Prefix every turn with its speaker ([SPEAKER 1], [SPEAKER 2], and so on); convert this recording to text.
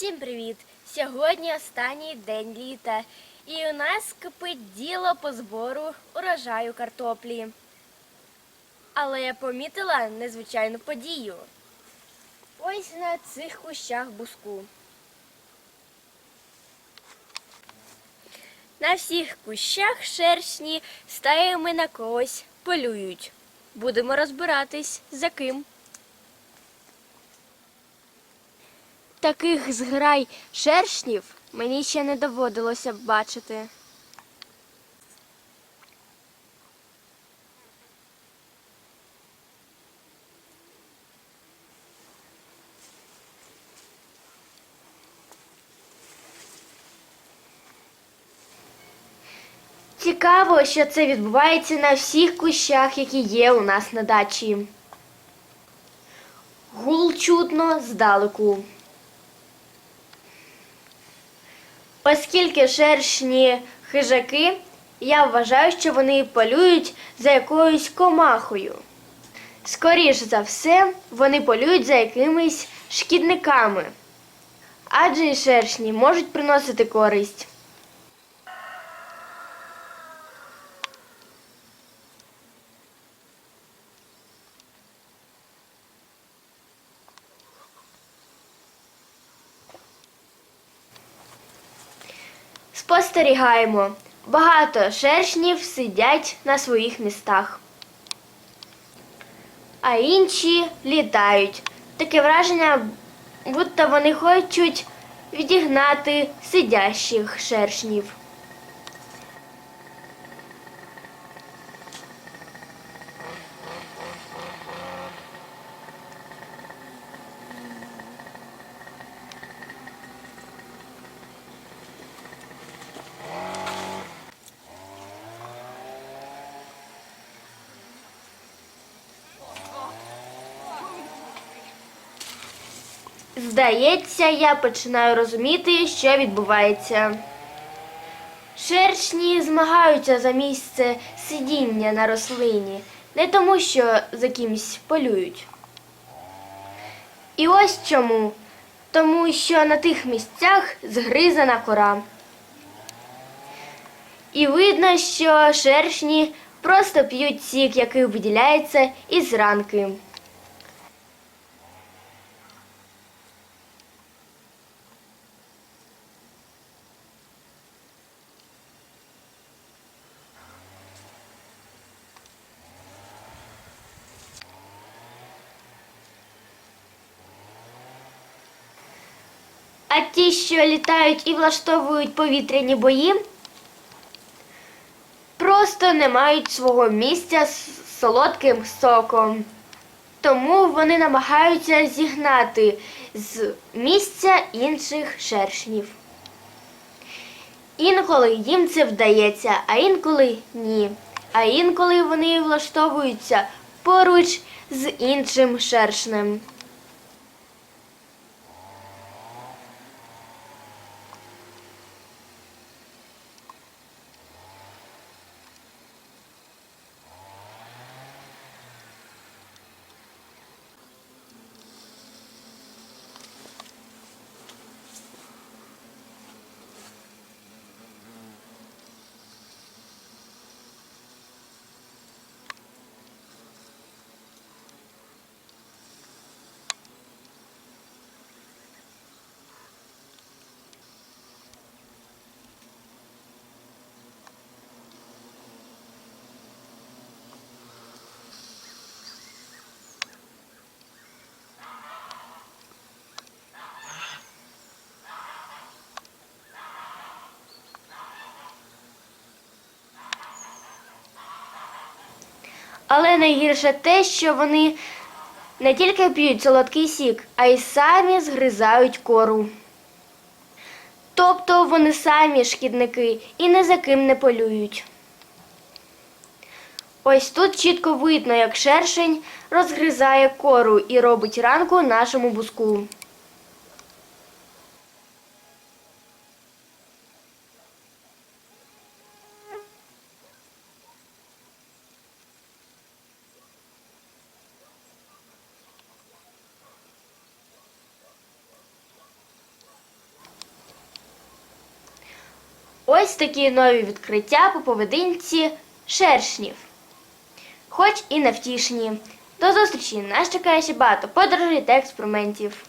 [SPEAKER 1] Всім привіт! Сьогодні останній день літа, і у нас кипить діло по збору урожаю картоплі. Але я помітила незвичайну подію. Ось на цих кущах буску. На всіх кущах шершні стаями на когось полюють. Будемо розбиратись, за ким. Таких зграй шершнів мені ще не доводилося бачити. Цікаво, що це відбувається на всіх кущах, які є у нас на дачі. Гул чутно здалеку. Оскільки шершні хижаки, я вважаю, що вони полюють за якоюсь комахою. Скоріш за все, вони полюють за якимись шкідниками. Адже і шершні можуть приносити користь. Спостерігаємо. Багато шершнів сидять на своїх містах, а інші літають. Таке враження, будто вони хочуть відігнати сидящих шершнів. Здається, я починаю розуміти, що відбувається. Шершні змагаються за місце сидіння на рослині, не тому, що за кимсь полюють. І ось чому. Тому що на тих місцях згризана кора. І видно, що шершні просто п'ють сік, який виділяється із ранки. А ті, що літають і влаштовують повітряні бої, просто не мають свого місця з солодким соком. Тому вони намагаються зігнати з місця інших шершнів. Інколи їм це вдається, а інколи ні. А інколи вони влаштовуються поруч з іншим шершнем. Але найгірше те, що вони не тільки п'ють солодкий сік, а й самі згризають кору. Тобто вони самі шкідники і ні за ким не полюють. Ось тут чітко видно, як шершень розгризає кору і робить ранку нашому буску. Ось такі нові відкриття по поведінці шершнів. Хоч і невтішні. До зустрічі! Нас чекає ще багато подорожей та експериментів.